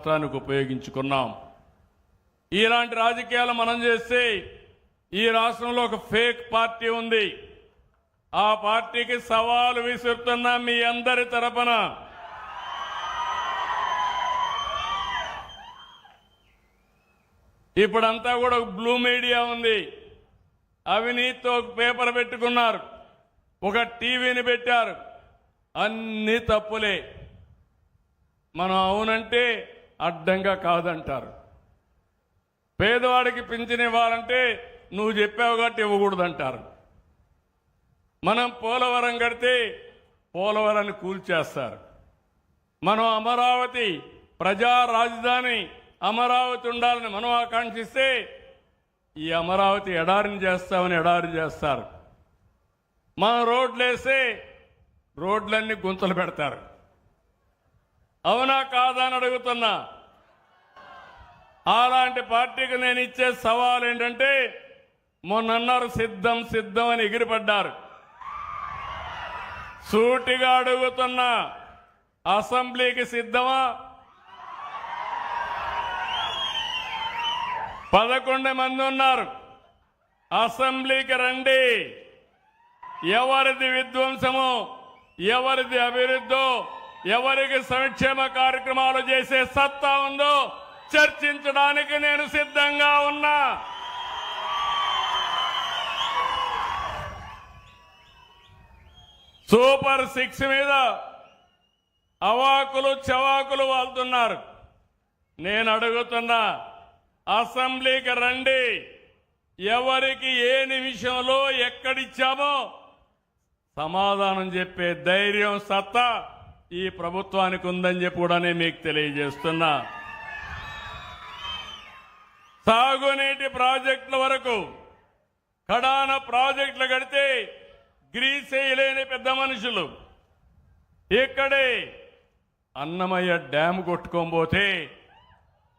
రాష్ట్రానికి ఉపయోగించుకున్నాం. ఇలాంటి రాజకీయాలు మనం చేస్తే ఈ రాష్ట్రంలో ఒక ఫేక్ పార్టీ ఉంది. ఆ పార్టీకి సవాలు విసురుతున్న మీ అందరి తరపున. ఇప్పుడంతా కూడా ఒక బ్లూ మీడియా ఉంది. అవినీతితో ఒక పేపర్ పెట్టుకున్నారు. ఒక టీవీని పెట్టారు. అన్ని తప్పులే. మనం అవునంటే అడ్డంగా కాదంటారు. పేదవాడికి పింఛన్ ఇవ్వాలంటే నువ్వు చెప్పావు కాబట్టి ఇవ్వకూడదంటారు. మనం పోలవరం కడితే పోలవరాన్ని కూల్చేస్తారు. మనం అమరావతి ప్రజా రాజధాని అమరావతి ఉండాలని మనం ఆకాంక్షిస్తే ఈ అమరావతి ఎడారిని చేస్తామని ఎడారి చేస్తారు. మనం రోడ్లు వేస్తే రోడ్లన్నీ గుంతలు పెడతారు. అవునా కాదా అని అడుగుతున్నా. అలాంటి పార్టీకి నేను ఇచ్చే సవాల్ ఏంటంటే మొన్నన్నారు సిద్ధం సిద్ధం అని ఎగిరిపడ్డారు. సూటిగా అడుగుతున్నా అసెంబ్లీకి సిద్ధమా? పదకొండు మంది ఉన్నారు. అసెంబ్లీకి రండి. ఎవరిది విధ్వంసము ఎవరిది అభివృద్ధో ఎవరికి సంక్షేమ కార్యక్రమాలు చేసే సత్తా ఉందో చర్చించడానికి నేను సిద్ధంగా ఉన్నా. సూపర్ సిక్స్ మీద అవాకులు చవాకులు వాళ్తున్నారు. నేను అడుగుతున్నా అసెంబ్లీకి రండి. ఎవరికి ఏ నిమిషంలో ఎక్కడిచ్చామో సమాధానం చెప్పే ధైర్యం సత్తా ఈ ప్రభుత్వానికి ఉందని చెప్పి కూడా నేను మీకు తెలియజేస్తున్నా. సాగునీటి ప్రాజెక్టుల వరకు కడాన ప్రాజెక్టులు కడితే గ్రీస్ వేయలేని పెద్ద మనుషులు. ఇక్కడే అన్నమయ్య డ్యామ్ కొట్టుకోబోతే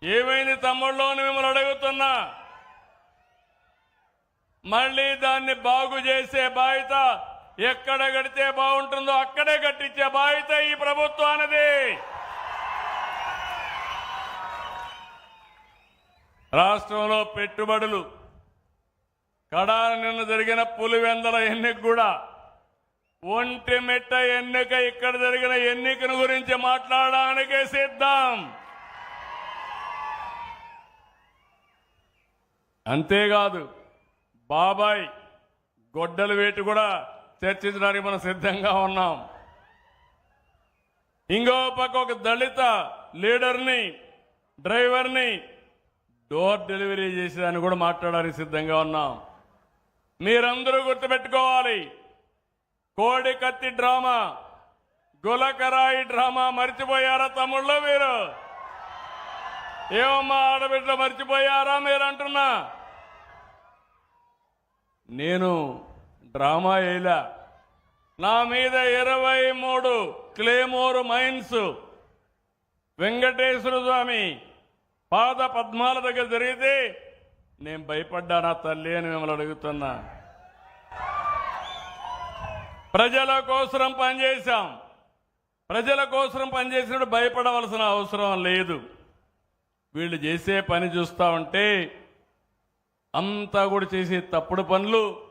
ఏమైంది తమ్ముళ్ళు అని మిమ్మల్ని అడుగుతున్నా. మళ్ళీ దాన్ని బాగు చేసే బాధ్యత ఎక్కడ కడితే బాగుంటుందో అక్కడే కట్టించే బాధ్యత ఈ ప్రభుత్వానిది. రాష్ట్రంలో పెట్టుబడులు కడాన నిన్న జరిగిన పులివెందల ఎన్నిక కూడా ఒంటి మెట్ట ఎన్నిక ఇక్కడ జరిగిన ఎన్నికను గురించి మాట్లాడడానికే సిద్ధం. అంతేకాదు బాబాయ్ గొడ్డలు వేటు కూడా చర్చించడానికి మనం సిద్ధంగా ఉన్నాం. ఇంకో పక్క ఒక దళిత లీడర్ని డ్రైవర్ని డోర్ డెలివరీ చేసేదాన్ని కూడా మాట్లాడడానికి సిద్ధంగా ఉన్నాం. మీరందరూ గుర్తుపెట్టుకోవాలి. కోడి కత్తి డ్రామా గులకరాయి డ్రామా మర్చిపోయారా తమ్ముళ్ళు మీరు? ఏమమ్మా ఆడబిడ్డ మర్చిపోయారా మీరు అంటున్నా నేను డ్రామా వేయలా. నా మీద ఇరవై మూడు క్లేమోర్ మైన్స్. వెంకటేశ్వర స్వామి పాద పద్మాల దగ్గర జరిగితే నేను భయపడ్డానా తల్లి అని మిమ్మల్ని అడుగుతున్నా. ప్రజల కోసరం పనిచేశాం. ప్రజల కోసరం పనిచేసినప్పుడు భయపడవలసిన అవసరం లేదు. వీళ్ళు చేసే పని చూస్తా ఉంటే అంతా కూడా చేసే తప్పుడు పనులు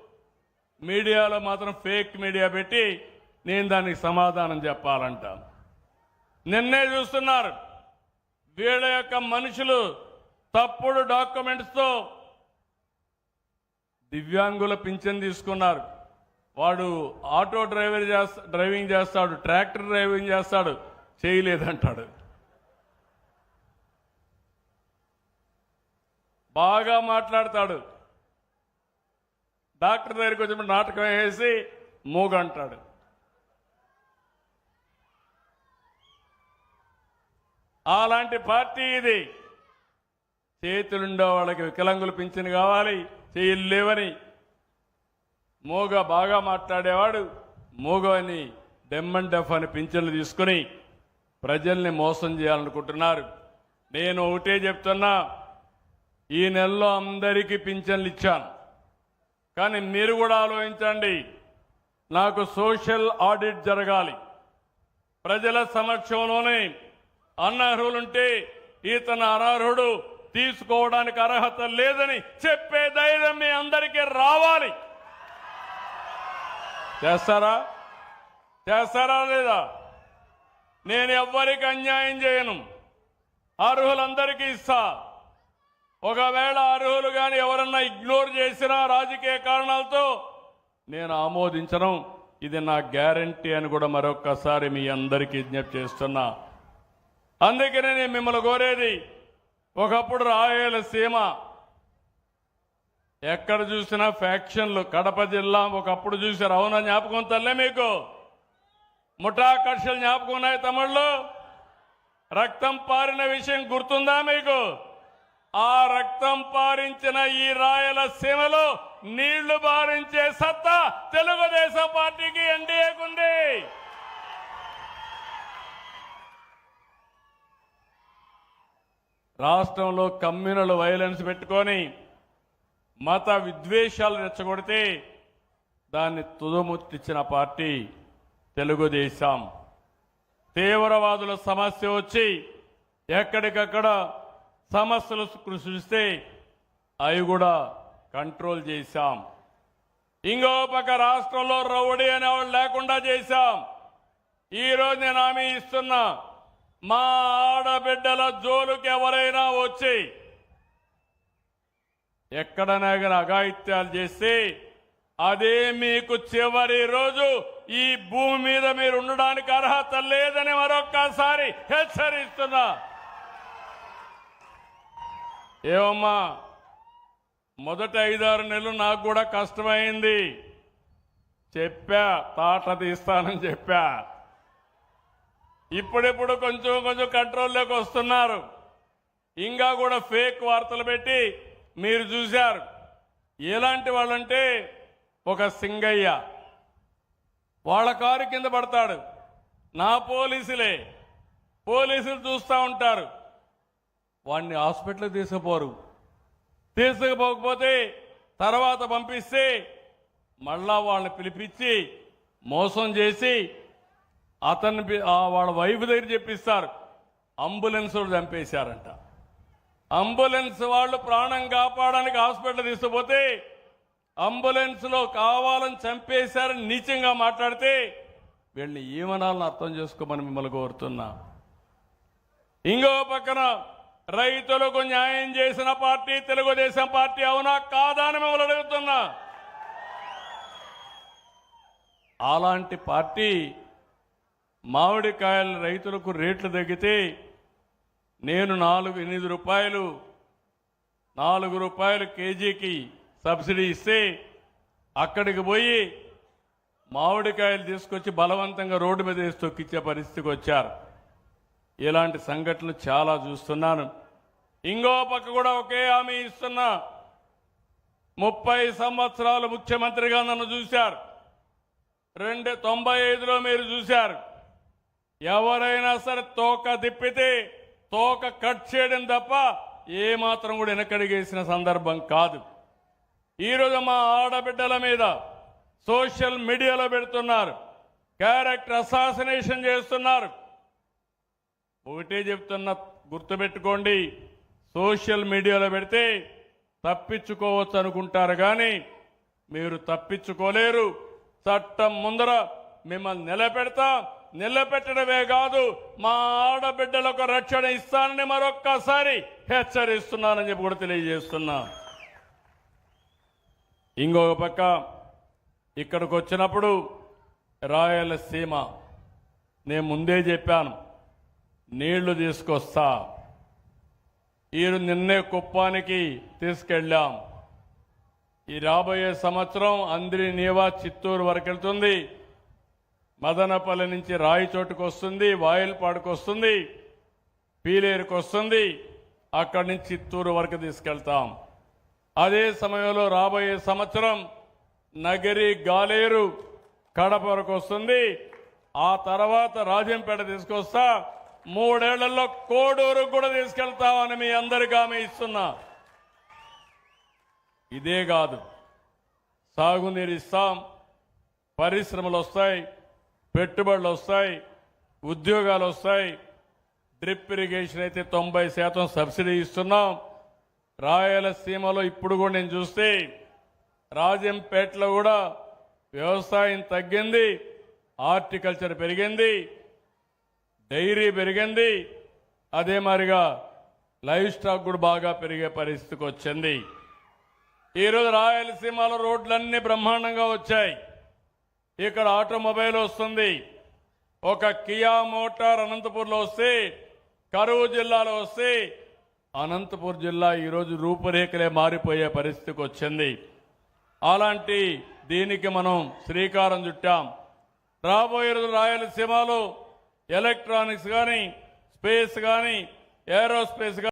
మీడియాలో మాత్రం ఫేక్ మీడియా పెట్టి నేను దానికి సమాధానం చెప్పాలంట. నిన్నే చూస్తున్నారు. వీళ్ళ యొక్క మనుషులు తప్పుడు డాక్యుమెంట్స్తో దివ్యాంగుల పింఛన్ తీసుకున్నారు. వాడు ఆటో డ్రైవర్ చేస్తా డ్రైవింగ్ చేస్తాడు ట్రాక్టర్ డ్రైవింగ్ చేస్తాడు చేయలేదంటాడు. బాగా మాట్లాడతాడు. డాక్టర్ దగ్గరికి వచ్చినప్పుడు నాటకం వేసి మూగంటాడు. అలాంటి పార్టీ ఇది. చేతులుండే వాళ్ళకి వికలాంగులు పింఛను కావాలి చేయలు లేవని. మూగ బాగా మాట్లాడేవాడు మూగ అని డెమ్ అండ్ డెఫ్ అని పింఛన్లు తీసుకుని ప్రజల్ని మోసం చేయాలనుకుంటున్నారు. నేను ఒకటే చెప్తున్నా ఈ నెలలో అందరికీ పింఛన్లు ఇచ్చాను. కానీ మీరు కూడా ఆలోచించండి. నాకు సోషల్ ఆడిట్ జరగాలి. ప్రజల సమక్షంలోనే అనర్హులుంటే ఇతను అనర్హుడు తీసుకోవడానికి అర్హత లేదని చెప్పే ధైర్యం మీ అందరికీ రావాలి. చేస్తారా? చేస్తారా లేదా? నేను ఎవ్వరికి అన్యాయం చేయను. అర్హులందరికీ ఇస్తా. ఒకవేళ అర్హులు కానీ ఎవరన్నా ఇగ్నోర్ చేసినా రాజకీయ కారణాలతో నేను ఆమోదించను. ఇది నా గ్యారంటీ అని కూడా మరొక్కసారి మీ అందరికీ విజ్ఞప్తి చేస్తున్నా. అందుకనే నేను మిమ్మల్ని కోరేది ఒకప్పుడు రాయలసీమ ఎక్కడ చూసినా ఫ్యాక్షన్లు కడప జిల్లా ఒకప్పుడు చూసారు అవునా జ్ఞాపకం తల్లే మీకు? ముఠాకర్షలు జ్ఞాపకం ఉన్నాయి తమిళ్ళు రక్తం పారిన విషయం గుర్తుందా మీకు? ఆ రక్తం పారించిన ఈ రాయలసీమలో నీళ్ళు బారించే సత్తా తెలుగుదేశం పార్టీకి ఎన్డీఏకుంది రాష్ట్రంలో కమ్యూనల్ వైలెన్స్ పెట్టుకొని మత విద్వేషాలు రెచ్చగొడితే దాన్ని తుదముట్టించిన పార్టీ తెలుగుదేశం. తీవ్రవాదుల సమస్య వచ్చి ఎక్కడికక్కడ సమస్యలు సృష్టిస్తే అవి కూడా కంట్రోల్ చేశాం. ఇంకో పక్క రాష్ట్రంలో రౌడీ అనేవాళ్ళు లేకుండా చేశాం. ఈ రోజు నేను హామీ ఇస్తున్నా మా ఆడబిడ్డల జోలుకి ఎవరైనా వచ్చి ఎక్కడైనా కానీ అఘాయిత్యాలు చేస్తే అదే మీకు చివరి రోజు ఈ భూమి మీద మీరు ఉండడానికి అర్హత లేదని మరొక్కసారి హెచ్చరిస్తున్నా. ఏమమ్మా మొదటి ఐదారు నెలలు నాకు కూడా కష్టమైంది. చెప్పా తాట తీస్తానని చెప్పా. ఇప్పుడిప్పుడు కొంచెం కొంచెం కంట్రోల్లోకి వస్తున్నారు. ఇంకా కూడా ఫేక్ వార్తలు పెట్టి మీరు చూశారు. ఎలాంటి వాళ్ళంటే ఒక సింగయ్య. వాళ్ళ కారు కింద పడతాడు. నా పోలీసులే. పోలీసులు చూస్తూ ఉంటారు. వాడిని హాస్పిటల్కి తీసుకుపోరు. తీసుకుపోకపోతే తర్వాత పంపిస్తే మళ్ళా వాళ్ళని పిలిపించి మోసం చేసి అతన్ని వాళ్ళ వైఫ్ దగ్గర చెప్పిస్తారు. అంబులెన్స్ వాళ్ళు చంపేశారంట. అంబులెన్స్ వాళ్ళు ప్రాణం కాపాడడానికి హాస్పిటల్ తీసుకుపోతే అంబులెన్స్లో కావాలని చంపేశారని నీచంగా మాట్లాడితే వీళ్ళని ఏమనాలని అర్థం చేసుకోమని మిమ్మల్ని కోరుతున్నా. ఇంకో పక్కన రైతులకు న్యాయం చేసిన పార్టీ తెలుగుదేశం పార్టీ అవునా కాదా అని మిమ్మల్ని అడుగుతున్నా. అలాంటి పార్టీ మామిడికాయల రైతులకు రేట్లు తగ్గితే నేను నాలుగు ఎనిమిది రూపాయలు నాలుగు రూపాయలు కేజీకి సబ్సిడీ ఇస్తే అక్కడికి పోయి మామిడికాయలు తీసుకొచ్చి బలవంతంగా రోడ్డు మీద వేసి తొక్కిచ్చే పరిస్థితికి వచ్చారు. ఇలాంటి సంఘటనలు చాలా చూస్తున్నాను. ఇంకో పక్క కూడా ఒకే హామీ ఇస్తున్నా ముప్పై సంవత్సరాలు ముఖ్యమంత్రిగా నన్ను చూశారు. రెండు తొంభై ఐదులో మీరు చూశారు. ఎవరైనా సరే తోక తిప్పితే తోక కట్ చేయడం తప్ప ఏ మాత్రం కూడా వెనకడిగేసిన సందర్భం కాదు. ఈరోజు మా ఆడబిడ్డల మీద సోషల్ మీడియాలో పెడుతున్నారు. క్యారెక్టర్ అసాసినేషన్ చేస్తున్నారు. ఒకటే చెప్తున్న గుర్తుపెట్టుకోండి. సోషల్ మీడియాలో పెడితే తప్పించుకోవచ్చు అనుకుంటారు కానీ మీరు తప్పించుకోలేరు. చట్టం ముందర మిమ్మల్ని నిలబెడతా. నిలబెట్టడమే కాదు మా ఆడబిడ్డలకు రక్షణ ఇస్తానని మరొక్కసారి హెచ్చరిస్తున్నానని చెప్పి కూడా తెలియజేస్తున్నా. ఇంకొక పక్క ఇక్కడికి వచ్చినప్పుడు రాయలసీమ. నేను ముందే చెప్పాను నీళ్ళు తీసుకొస్తా. ఈ నిన్నే కుప్పానికి తీసుకెళ్ళాం. ఈ రాబోయే సంవత్సరం అందరి నీవా చిత్తూరు వరకు వెళ్తుంది మదనపల్లి నుంచి రాయిచోటుకు వస్తుంది వాయిల్పాడుకు వస్తుంది పీలేరుకు వస్తుంది అక్కడి నుంచి చిత్తూరు వరకు తీసుకెళ్తాం. అదే సమయంలో రాబోయే సంవత్సరం నగరి గాలేరు కడప వరకు వస్తుంది ఆ తర్వాత రాజంపేట తీసుకొస్తా. మూడేళ్ళలో కోడూరు కూడా తీసుకెళ్తామని మీ అందరికీ ఆమె ఇస్తున్నా. ఇదే కాదు సాగునీరు ఇస్తాం పరిశ్రమలు వస్తాయి పెట్టుబడులు వస్తాయి ఉద్యోగాలు వస్తాయి. డ్రిప్ ఇరిగేషన్ అయితే తొంభై శాతం సబ్సిడీ ఇస్తున్నాం. రాయలసీమలో ఇప్పుడు కూడా నేను చూస్తే రాజంపేటలో కూడా వ్యవసాయం తగ్గింది హార్టికల్చర్ పెరిగింది డైరీ పెరిగింది అదే మాదిరిగా లైవ్ స్టాక్ కూడా బాగా పెరిగే పరిస్థితికి వచ్చింది. ఈరోజు రాయలసీమలో రోడ్లన్నీ బ్రహ్మాండంగా వచ్చాయి. ఇక్కడ ఆటోమొబైల్ వస్తుంది. ఒక కియా మోటార్ అనంతపూర్లో వస్తే కరువు జిల్లాలో వస్తే అనంతపూర్ జిల్లా ఈరోజు రూపురేఖలే మారిపోయే పరిస్థితికి వచ్చింది. అలాంటి దీనికి మనం శ్రీకారం చుట్టాం. రాబోయే రోజు రాయలసీమలో ఎలక్ట్రానిక్స్ కానీ స్పేస్ కానీ ఏరోస్పేస్